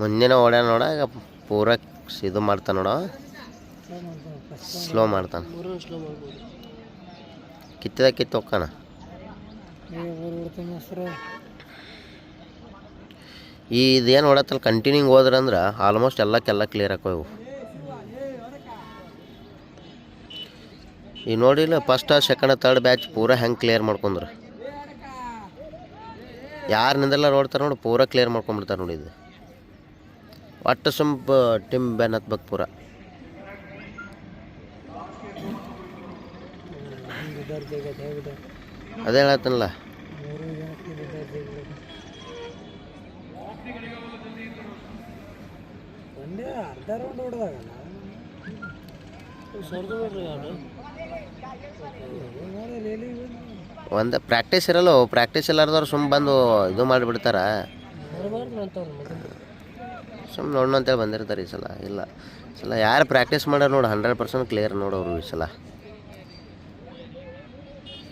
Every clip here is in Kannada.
ಮುಂದಿನ ಓಡ್ಯಾನ ನೋಡ ಪೂರ ಇದು ಮಾಡ್ತಾನೆ ನೋಡ. ಸ್ಲೋ ಮಾಡ್ತಾನೆ. ಕಿತ್ತದ ಕಿತ್ತು ಹೋಗ್ತಾನ. ಈ ಇದೇನು ನೋಡತ್ತಲ್ಲ ಕಂಟಿನ್ಯೂ ಹೋದ್ರಂದ್ರೆ ಆಲ್ಮೋಸ್ಟ್ ಎಲ್ಲಕ್ಕೆಲ್ಲ ಕ್ಲಿಯರ್ ಹಾಕೋವು ಈಗ ನೋಡಿಲ್ಲ ಫಸ್ಟ್ ಸೆಕೆಂಡ್ ತರ್ಡ್ ಬ್ಯಾಚ್ ಪೂರ ಹೆಂಗೆ ಕ್ಲಿಯರ್ ಮಾಡ್ಕೊಂಡ್ರು. ಯಾರು ನಿಂದೆಲ್ಲ ನೋಡ್ತಾರೆ ನೋಡಿ, ಪೂರ ಕ್ಲಿಯರ್ ಮಾಡ್ಕೊಂಡ್ಬಿಡ್ತಾರೆ ನೋಡಿ ಇದು. ಒಟ್ಟು ಸುಂಪ ಟಿಮ್ ಬೆನ್ನತ್ ಹತ್ಬೇಕು ಪೂರ ಅದೇ ಹೇಳತ್ತನಲ್ಲ? ಒಂದೇ ಪ್ರಾಕ್ಟೀಸ್ ಇರಲ್ಲ ಪ್ರಾಕ್ಟೀಸ್ ಇಲ್ಲಾರ್ದವ್ರು ಸುಮ್ ಬಂದು ಇದು ಮಾಡಿಬಿಡ್ತಾರ. ಸುಮ್ಮನೆ ನೋಡೋಣ ಅಂತೇಳಿ ಬಂದಿರ್ತಾರೆ ಈ ಸಲ. ಇಲ್ಲ. ಸಲ ಯಾರು ಪ್ರಾಕ್ಟೀಸ್ ಮಾಡ್ಯಾರ ನೋಡಿ ಹಂಡ್ರೆಡ್ ಪರ್ಸೆಂಟ್ ಕ್ಲಿಯರ್ ನೋಡೋರು ಈ ಸಲ.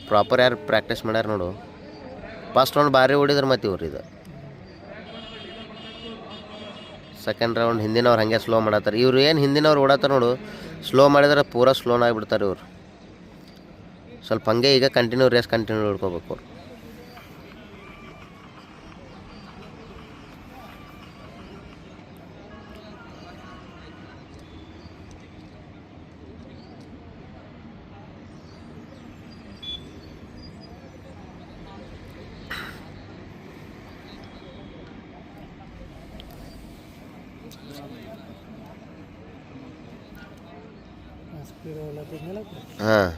ಪ್ರಾಪರ್ ಯಾರು ಪ್ರಾಕ್ಟೀಸ್ ಮಾಡ್ಯಾರ ನೋಡು. ಫಸ್ಟ್ ರೌಂಡ್ ಭಾರಿ ಹೊಡಿದ್ರೆ ಮತ್ತೆ ಇವ್ರು ಇದು. ಸೆಕೆಂಡ್ ರೌಂಡ್ ಹಿಂದಿನವ್ರು ಹಾಗೆ ಸ್ಲೋ ಮಾಡತ್ತಾರೆ. ಇವ್ರು ಏನು ಹಿಂದಿನವ್ರು ಓಡಾತಾರೆ ನೋಡು ಸ್ಲೋ ಮಾಡಿದ್ರೆ ಪೂರಾ ಸ್ಲೋನಾಗಿಬಿಡ್ತಾರೆ ಇವರು. ಸ್ವಲ್ಪ ಹಂಗೆ ಈಗ ಕಂಟಿನ್ಯೂ ರೇಸ್ ಕಂಟಿನ್ಯೂ ಹಿಡ್ಕೋಬೇಕು ಅವ್ರು ಸ್ಪೀಡ್ ಹೊಡ್ಲತ್ತಿದ್ಮೇಲೆ ಹಾಂ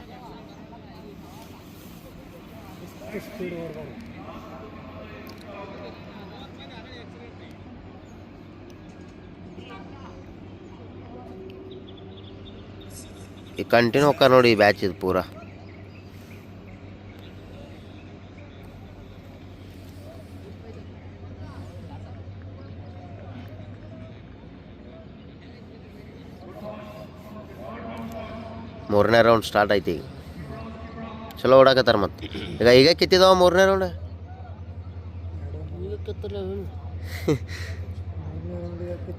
ಸ್ಪೀಡ್ ಹೊಡ್ಬಾರ್ದು ಈಗ ಕಂಟಿನ್ಯೂ ಹೋಗ್ತಾರೆ ನೋಡಿ ಈ ಬ್ಯಾಚ್ ಇದು ಪೂರಾ ಮೂರನೇ ರೌಂಡ್ ಸ್ಟಾರ್ಟ್ ಐತಿ ಈಗ. ಚಲೋ ಓಡಾಕತ್ತಾರ ಮತ್ತೆ. ಈಗ ಈಗ ಕಿತ್ತಿದಾವ ಮೂರನೇ ರೌಂಡ್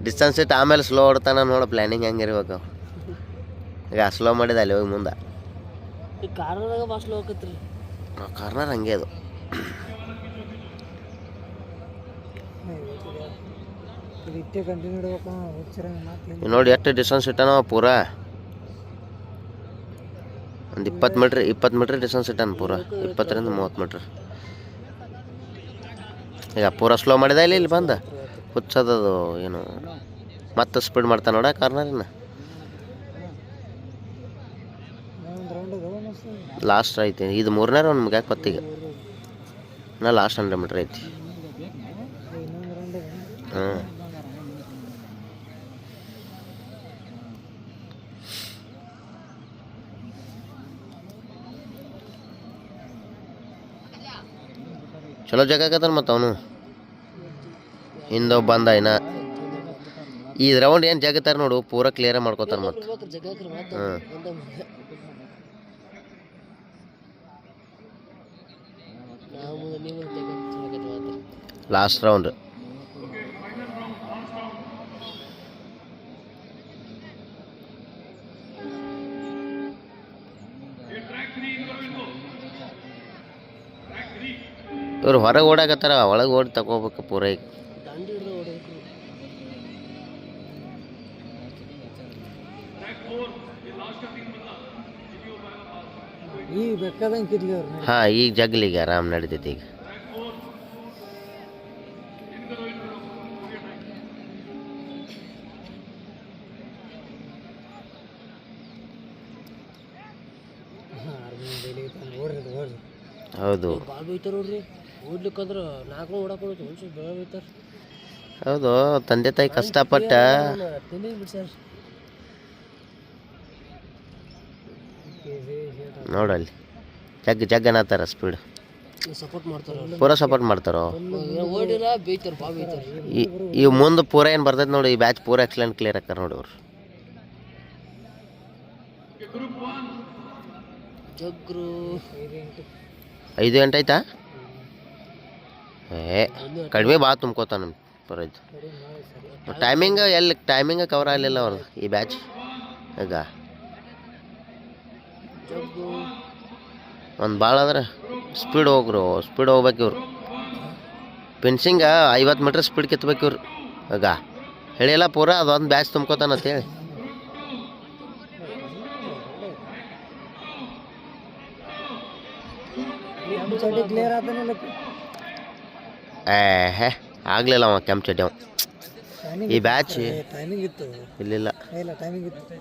ಡಿಸ್ಟೆನ್ಸ್ ಇಟ್ಟು ಆಮೇಲೆ ಸ್ಲೋ ಓಡ್ತಾನ ನೋಡ ಪ್ಲ್ಯಾನಿಂಗ್ ಹೆಂಗಿರ್ಬೇಕು. ಈಗ ಸ್ಲೋ ಮಾಡಿದ ಅಲ್ಲಿ ಹೋಗಿ ಮುಂದೆ. ಕಾರ್ನರ್ ಹಂಗೆ ಅದು. ನೋಡಿ ಎಷ್ಟು ಡಿಸ್ಟೆನ್ಸ್ ಇಟ್ಟಾನ ಪೂರಾ. ಒಂದು ಇಪ್ಪತ್ತು ಮೀಟ್ರ್ ಇಪ್ಪತ್ತು ಮೀಟ್ರ್ ಡಿಸ್ಟೆನ್ಸ್ ಇಟ್ಟಾನ ಪೂರ. ಇಪ್ಪತ್ತರಿಂದ ಮೂವತ್ತು ಮೀಟ್ರ್. ಈಗ ಪೂರ ಸ್ಲೋ ಮಾಡಿದ ಇಲ್ಲಿ ಇಲ್ಲಿ ಬಂದ? ಹುಚ್ಚದದು ಏನು? ಮತ್ತೆ ಸ್ಪೀಡ್ ಮಾಡ್ತಾನೆ ನೋಡ ಕಾರ್ನರಿನ ಲಾಸ್ಟ್ ಐತಿ. ಇದು ಮೂರನೇ ರೌಂಡ್ ಮುಗ್ಯಾಕೆ ಬತ್ತೀಗ ನಾ ಲಾಸ್ಟ್ ಹಂಡ್ರೆಡ್ ಮೀಟ್ರ್ ಐತಿ. ಹಾಂ ಚಲೋ ಜಾಗ ಆಗತ್ತಾನ ಮತ್ತು ಅವನು ಹಿಂದೆ ಬಂದ ಇನ್ನ ಈ ರೌಂಡ್ ಏನು ಜಗತ್ತಾರ ನೋಡು ಪೂರ ಕ್ಲಿಯರ್ ಮಾಡ್ಕೋತಾರ ಮತ್ತು ಜಗಕ್ರಿ ಮಾತು ಹಾಂ ನಾವು ಮುಂದೆ ನೀವು ಜಗತ್ತು ಮಾತು ಲಾಸ್ಟ್ ರೌಂಡ್ ಇವ್ರು ಹೊರಗೆ ಓಡಾಕತ್ತಾರ ಒಳಗೆ ಓಡಿ ತಗೋಬೇಕು ಪೂರ. ಈಗ ಈಗ ಹಾಂ ಜಗ್ಲಿಗೆ ಆರಾಮ್ ನಡೀತೈತಿ ಈಗ. ಹೌದು. ಓಡ್ಲಿಕ್ಕಂದ್ರೆ ನಾಲ್ಕು ಓಡಾಕ ಒಂದು ಸ್ವಲ್ಪ ಬೆಳ ಹೌದು ತಂದೆ ತಾಯಿ ಕಷ್ಟಪಟ್ಟ ನೋಡಿ ಬಿಡ್ಸ್ಯಾರ ನೋಡಲ್ಲಿ. ಜಗ್ ಜಗ್ ಅನ್ನತ್ತಾರ ಸ್ಪೀಡ್ ಸಪೋರ್ಟ್ ಮಾಡ್ತಾರೆ? ಪೂರ ಸಪೋರ್ಟ್ ಮಾಡ್ತಾರೋ? ಓಡಿಲ್ಲ ಭಾಳ ಬೈತಾರ ಈ ಈ ಮುಂದೆ ಪೂರ ಏನು ಬರ್ತೈತೆ ನೋಡಿ ಈ ಬ್ಯಾಚ್ ಪೂರ ಎಕ್ಸಲೆಂಟ್ ಕ್ಲಿಯರ್ ಆಕಾರ ನೋಡಿ ಅವ್ರು ಜಗ್ರು. ಐದು ಗಂಟೆ ಆಯ್ತಾ? ಏ, ಕಡಿಮೆ ಭಾಳ ತುಂಬ್ಕೋತಾನ ಬರೋದು ಟೈಮಿಂಗ್ ಎಲ್ಲಿ ಟೈಮಿಂಗ್ ಕವರ್ ಆಗಲಿಲ್ಲ ಅವ್ರದ್ದು ಈ ಬ್ಯಾಚ್ ಈಗ. ಒಂದು ಭಾಳ ಅಂದ್ರೆ ಸ್ಪೀಡ್ ಹೋಗ್ರು ಸ್ಪೀಡ್ ಹೋಗ್ಬೇಕು ಇವ್ರು. ಫಿನ್ಸಿಂಗ ಐವತ್ತು ಮೀಟ್ರ್ ಸ್ಪೀಡ್ ಕಿತ್ಬೇಕು ಇವ್ರು. ಈಗ. ಹೇಳಿಲ್ಲ ಪೂರ, ಅದೊಂದು ಬ್ಯಾಚ್ ತುಂಬ್ಕೋತಾನ ಅಂತೇಳಿ ಏ ಹೇ ಆಗಲಿಲ್ಲ ಅವ ಕೆಂಪು ಚಡ್ಡಿ ಅವ. ಈ ಬ್ಯಾಚ್ ಟೈಮಿಂಗ್ ಇತ್ತು. ಇಲ್ಲಿಲ್ಲ. ಇಲ್ಲ ಟೈಮಿಂಗ್ ಇತ್ತು.